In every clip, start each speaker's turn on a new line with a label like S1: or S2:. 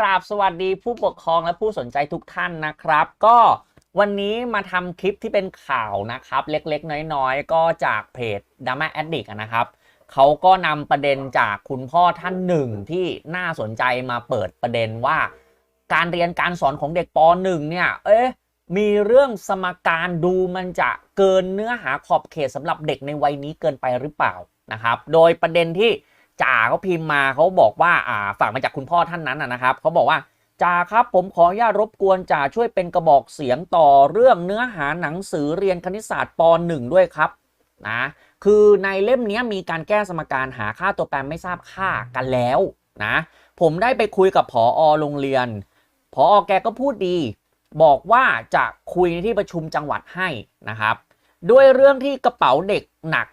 S1: กราบสวัสดีผู้ปกครองและผู้สนใจทุกท่านนะครับ ก็วันนี้มาทำคลิปที่เป็นข่าวนะครับ เล็กๆ น้อยๆ ก็จากเพจ d r a m a Addict นะครับเขาก็นำประเด็นจากคุณพ่อท่านหนึ่งที่น่าสนใจมาเปิดประเด็นว่า การเรียนการสอนของเด็กป .1 เนี่ย เอ๊ะมีเรื่องสมการดูมันจะเกินเนื้อหาขอบเขตสำหรับเด็กในวัยนี้เกินไปหรือเปล่านะครับ โดยประเด็นที่ จ่าเขาพิมพ์มาเขาบอกว่าอ่าฝากมาจากคุณพ่อท่านนั้นนะครับเขาบอกว่าจ่าครับผมขออนุญาตรบกวนจ่าช่วยเป็นกระบอกเสียงต่อเรื่องเนื้อหาหนังสือเรียนคณิตศาสตร์ป .1 ด้วยครับนะคือในเล่มนี้มีการแก้สมการหาค่าตัวแปรไม่ทราบค่ากันแล้วนะผมได้ไปคุยกับผอโรงเรียนผอแกก็พูดดี บอกว่าจะคุยในที่ประชุมจังหวัดให้นะครับ ด้วยเรื่องที่กระเป๋าเด็กหนัก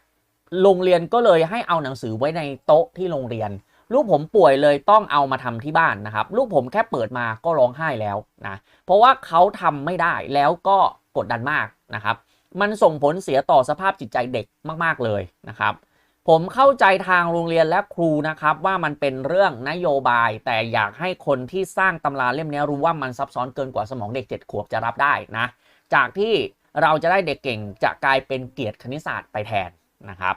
S1: โรงเรียนก็เลยให้เอาหนังสือไว้ในโต๊ะที่โรงเรียน ลูกผมป่วยเลยต้องเอามาทำที่บ้านนะครับ ลูกผมแค่เปิดมาก็ร้องไห้แล้วนะเพราะว่าเขาทำไม่ได้แล้วก็กดดันมากนะครับ มันส่งผลเสียต่อสภาพจิตใจเด็กมาก ๆเลยนะครับ ผมเข้าใจทางโรงเรียนและครูนะครับ ว่ามันเป็นเรื่องนโยบาย แต่อยากให้คนที่สร้างตำราเล่มนี้รู้ว่ามันซับซ้อนเกินกว่าสมองเด็ก 7 ขวบจะรับได้นะ จากที่เราจะได้เด็กเก่งจะกลายเป็นเกียรติคณิตศาสตร์ไปแทน นะครับ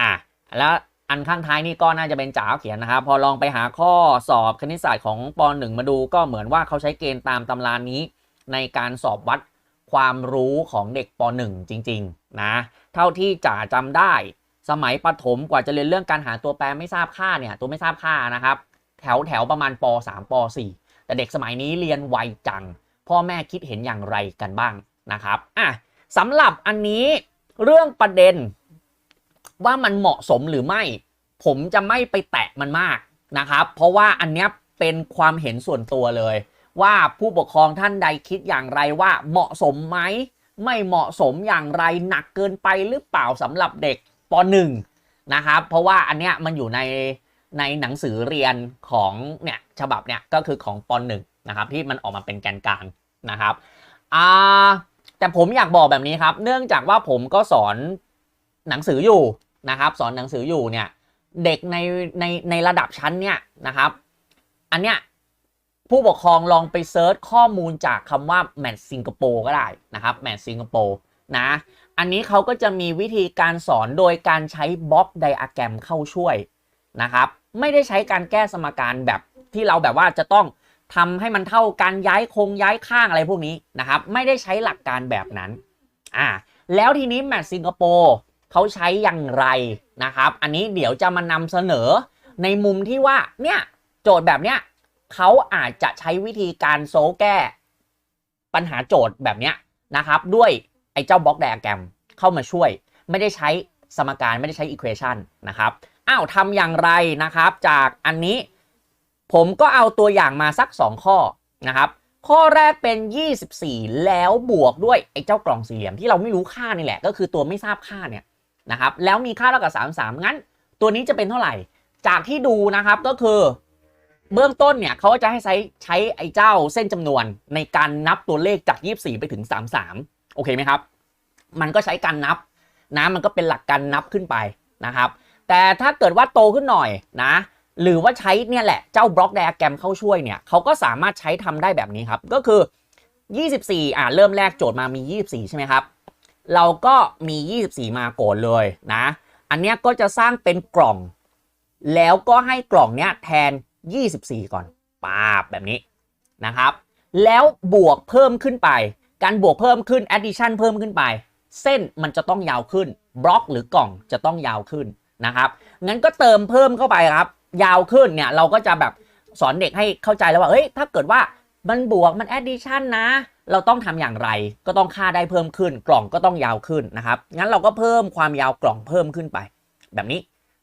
S1: อะแล้วอันข้างท้ายนี่ก็น่าจะเป็นจ๋าเขียนนะครับ พอลองไปหาข้อสอบคณิตศาสตร์ของป .1 มาดูก็เหมือนว่าเขาใช้เกณฑ์ตามตำรานี้ ในการสอบวัดความรู้ของเด็กป .1 จริง ๆ นะ เท่าที่จ๋าจำได้ สมัยประถมกว่าจะเรียนเรื่องการหาตัวแปรไม่ทราบค่าเนี่ย ตัวไม่ทราบค่านะครับ แถวแถวประมาณป .3 ป .4 แต่เด็กสมัยนี้เรียนไวจัง พ่อแม่คิดเห็นอย่างไรกันบ้างนะครับอะสำหรับอันนี้เรื่องประเด็น ว่ามันเหมาะสมหรือไม่ ผมจะไม่ไปแตะมันมากนะครับ เพราะว่าอันนี้เป็นความเห็นส่วนตัวเลย ว่าผู้ปกครองท่านใดคิดอย่างไรว่าเหมาะสมไหมไม่เหมาะสมอย่างไรหนักเกินไปหรือเปล่าสำหรับเด็กป .1 นะครับเพราะว่าอันเนี้ยมันอยู่ในในหนังสือเรียนของเนี่ยฉบับเนี่ยก็คือของป .1 นะครับที่มันออกมาเป็นแกนกลางนะครับอ่าแต่ผมอยากบอกแบบนี้ครับ เนื่องจากว่าผมก็สอนหนังสืออยู่ นะครับสอนหนังสืออยู่เนี่ยเด็กในในในระดับชั้นเนี่ยนะครับอันเนี้ยผู้ปกครองลองไปเซิร์ชข้อมูลจากคำว่าแมทสิงคโปร์ก็ได้นะครับแมทสิงคโปร์นะอันนี้เขาก็จะมีวิธีการสอนโดยการใช้บล็อกไดอะแกรมเข้าช่วยนะครับไม่ได้ใช้การแก้สมการแบบที่เราแบบว่าจะต้องทำให้มันเท่ากันย้ายคงย้ายข้างอะไรพวกนี้นะครับไม่ได้ใช้หลักการแบบนั้นอ่าแล้วทีนี้แมทสิงคโปร์ เขาใช้อย่างไรนะครับ อันนี้เดี๋ยวจะมานำเสนอในมุมที่ว่าเนี่ยโจทย์แบบเนี้ยเขาอาจจะใช้วิธีการโซลแก้ปัญหาโจทย์แบบเนี้ยนะครับด้วยไอ้เจ้าบล็อกไดอะแกรมเข้ามาช่วย ไม่ได้ใช้สมการไม่ได้ใช้อีควอชันนะครับอ้าวทำอย่างไรนะครับจากอันนี้ ผมก็เอาตัวอย่างมาสัก 2 ข้อนะครับข้อแรกเป็น 24 แล้วบวกด้วยไอ้เจ้ากล่องสี่เหลี่ยมที่เราไม่รู้ค่านี่แหละ ก็คือตัวไม่ทราบค่าเนี่ย นะครับแล้วมีค่าเท่ากับ 33 งั้น ตัวนี้จะเป็นเท่าไหร่ จากที่ดูนะครับก็คือเบื้องต้นเนี่ยเขาจะให้ใช้ใช้ไอ้เจ้าเส้นจำนวนในการนับตัวเลขจาก 24 ไปถึง 33 โอเคไหมครับ มันก็ใช้การนับนะมันก็เป็นหลักการนับขึ้นไปนะครับ แต่ถ้าเกิดว่าโตขึ้นหน่อยนะ หรือว่าใช้เนี่ยแหละเจ้าบล็อกไดอะแกรมเข้าช่วยเนี่ยเขาก็สามารถใช้ทำได้แบบนี้ครับ ก็คือ 24 อ่าเริ่มแรกโจทย์มามี 24 ใช่ไหมครับ เราก็มี 24 มาโกนเลยนะ อันเนี้ยก็จะสร้างเป็นกล่อง แล้วก็ให้กล่องเนี้ยแทน 24 ก่อนปาบแบบนี้นะครับ แล้วบวกเพิ่มขึ้นไป การบวกเพิ่มขึ้น addition เพิ่มขึ้นไป เส้นมันจะต้องยาวขึ้น บล็อกหรือกล่องจะต้องยาวขึ้นนะครับ งั้นก็เติมเพิ่มเข้าไปครับ ยาวขึ้นเนี่ยเราก็จะแบบสอนเด็กให้เข้าใจแล้วว่า เฮ้ย ถ้าเกิดว่ามันบวกมัน addition นะ เราต้องทำอย่างไรก็ต้องค่าได้เพิ่มขึ้น กล่องก็ต้องยาวขึ้นนะครับงั้นเราก็เพิ่มความยาวกล่องเพิ่มขึ้นไป แบบนี้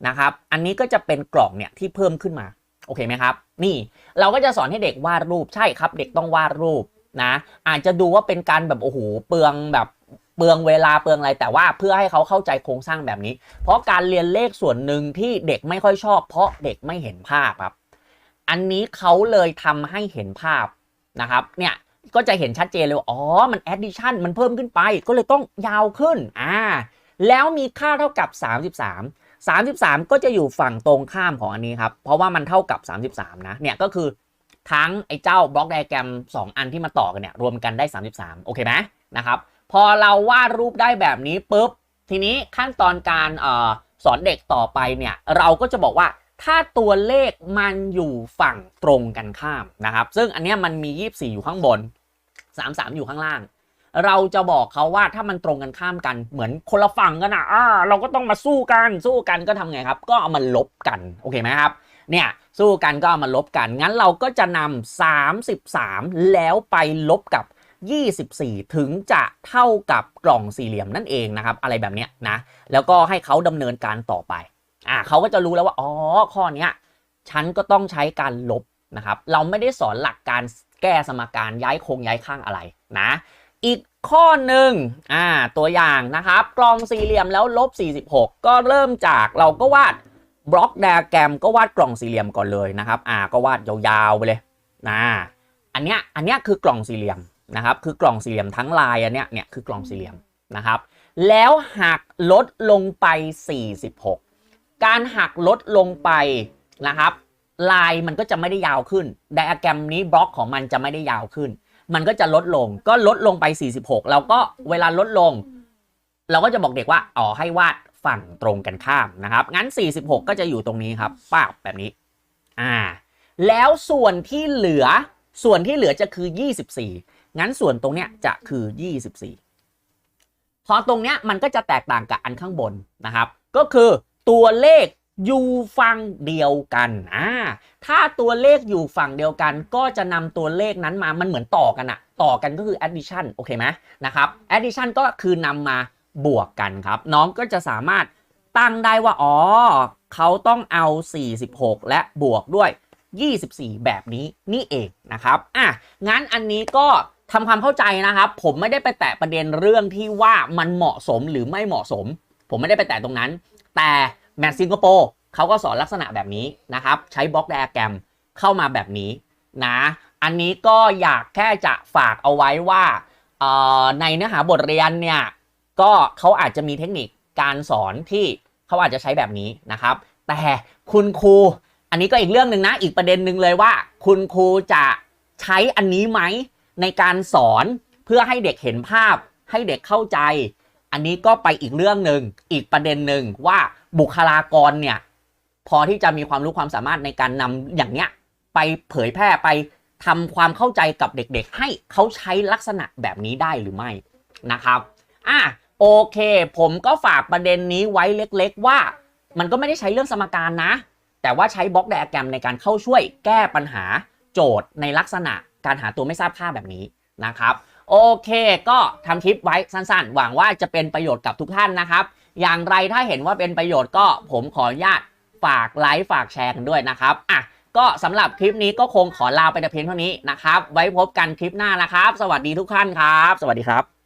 S1: นะครับ อันนี้ก็จะเป็นกล่องเนี่ยที่เพิ่มขึ้นมาโอเคไหมครับ นี่เราก็จะสอนให้เด็กวาดรูปใช่ครับ เด็กต้องวาดรูปนะ อาจจะดูว่าเป็นการแบบโอ้โหเปลืองแบบเปลืองเวลาเปลืองอะไรแต่ว่าเพื่อให้เขาเข้าใจโครงสร้างแบบนี้ เพราะการเรียนเลขส่วนหนึ่งที่เด็กไม่ค่อยชอบ เพราะเด็กไม่เห็นภาพครับ อันนี้เขาเลยทำให้เห็นภาพนะครับ เนี่ย ก็จะเห็นชัดเจนเลยอ๋อ มัน addition มันเพิ่มขึ้นไป ก็เลยต้องยาวขึ้น อ่า แล้วมีค่าเท่ากับ 33 33 ก็จะอยู่ฝั่งตรงข้ามของอันนี้ครับ เพราะว่ามันเท่ากับ 33 นะ เนี่ยก็คือทั้งไอ้เจ้าบล็อกไดแกรม 2 อันที่มาต่อกันเนี่ย รวมกันได้ 33 โอเคไหมนะครับ พอเราวาดรูปได้แบบนี้ปุ๊บ ทีนี้ขั้นตอนการออสอนเด็กต่อไปเนี่ย เราก็จะบอกว่าถ้าตัวเลขมันอยู่ฝั่งตรงกันข้ามนะครับ ซึ่งอันนี้มันมี 24 อยู่ข้างบน 33 อยู่ข้างล่าง เราจะบอกเขาว่าถ้ามันตรงกันข้ามกันเหมือนคนละฝั่งกันอะอ่าเราก็ต้องมาสู้กันสู้กันก็ทำไงครับ ก็เอามาลบกันโอเคไหมครับเนี่ยสู้กันก็เอามาลบกัน งั้นเราก็จะนำ33 แล้วไปลบกับ 24 ถึงจะเท่ากับกล่องสี่เหลี่ยมนั่นเองนะครับ อะไรแบบเนี้ยนะ แล้วก็ให้เขาดำเนินการต่อไปอ่าเขาก็จะรู้แล้วว่า อ๋อ ข้อเนี้ย ฉันก็ต้องใช้การลบนะครับ เราไม่ได้สอนหลักการ แก้สมการย้ายโครงย้ายข้างอะไรนะ อีกข้อหนึ่งอ่าตัวอย่างนะครับ กลองสี่เหลี่ยมแล้วลบ 46 ก็เริ่มจากเราก็วาดบล็อกไดอะแกรมก็วาดกล่องสี่เหลี่ยมก่อนเลยนะครับอ่าก็วาดยาวๆไปเลยนะอันเนี้ยอันเนี้ยคือกล่องสี่เหลี่ยมนะครับ คือกล่องสี่เหลี่ยมทั้งลายอันเนี้ยเนี่ยคือกล่องสี่เหลี่ยมนะครับ แล้วหักลดลงไป 46 การหักลดลงไปนะครับ ลายมันก็จะไม่ได้ยาวขึ้นไดอะแกรมนี้บล็อกของมันจะไม่ได้ยาวขึ้น มันก็จะลดลงก็ลดลงไป 46แล้วก็เวลาลดลง เราก็จะบอกเด็กว่าอ๋อให้วาดฝั่งตรงกันข้ามนะครับ งั้น 46 ก็จะอยู่ตรงนี้ครับป้าแบบนี้อ่าแล้วส่วนที่เหลือส่วนที่เหลือจะคือ 24 งั้นส่วนตรงเนี้ยจะคือ 24 พอตรงเนี้ยมันก็จะแตกต่างกับอันข้างบนนะครับ ก็คือตัวเลข อยู่ฝั่งเดียวกันอ่าถ้าตัวเลขอยู่ฝั่งเดียวกัน ก็จะนำตัวเลขนั้นมา มันเหมือนต่อกันอะต่อกันก็คือ addition โอเคไหมนะครับ addition ก็คือนำมาบวกกันครับ น้องก็จะสามารถตั้งได้ว่า อ๋อ เขาต้องเอา 46 และบวกด้วย 24 แบบนี้นี่เองนะครับอะงั้นอันนี้ก็ทำความเข้าใจนะครับ ผมไม่ได้ไปแตะประเด็นเรื่องที่ว่ามันเหมาะสมหรือไม่เหมาะสม ผมไม่ได้ไปแตะตรงนั้น แต่ แมทสิงคโปร์เขาก็สอนลักษณะแบบนี้นะครับ ใช้บล็อกไดอะแกรมเข้ามาแบบนี้นะ อันนี้ก็อยากแค่จะฝากเอาไว้ว่าในเนื้อหาบทเรียนเนี่ย ก็เขาอาจจะมีเทคนิคการสอนที่เขาอาจจะใช้แบบนี้นะครับ แต่คุณครู อันนี้ก็อีกเรื่องหนึ่งนะ อีกประเด็นหนึ่งเลยว่า คุณครูจะใช้อันนี้ไหมในการสอนเพื่อให้เด็กเห็นภาพให้เด็กเข้าใจ อันนี้ก็ไปอีกเรื่องหนึ่งอีกประเด็นหนึ่งว่าบุคลากรเนี่ยพอที่จะมีความรู้ความสามารถในการนำอย่างเนี้ยไปเผยแพร่ไปทำความเข้าใจกับเด็กๆ ให้เขาใช้ลักษณะแบบนี้ได้หรือไม่นะครับอะโอเค ผมก็ฝากประเด็นนี้ไว้เล็กๆ ว่า มันก็ไม่ได้ใช้เรื่องสมการนะ แต่ว่าใช้บล็อกไดอะแกรมในการเข้าช่วยแก้ปัญหาโจทย์ในลักษณะการหาตัวไม่ทราบค่าแบบนี้นะครับ โอเค ก็ทำคลิปไว้สั้นๆ หวังว่าจะเป็นประโยชน์กับทุกท่านนะครับ อย่างไรถ้าเห็นว่าเป็นประโยชน์ก็ผมขออนุญาตฝากไลค์ฝากแชร์กันด้วยนะครับอะก็สำหรับคลิปนี้ก็คงขอลาไปแต่เพียงเท่านี้นะครับ ไว้พบกันคลิปหน้านะครับ สวัสดีทุกท่านครับ สวัสดีครับ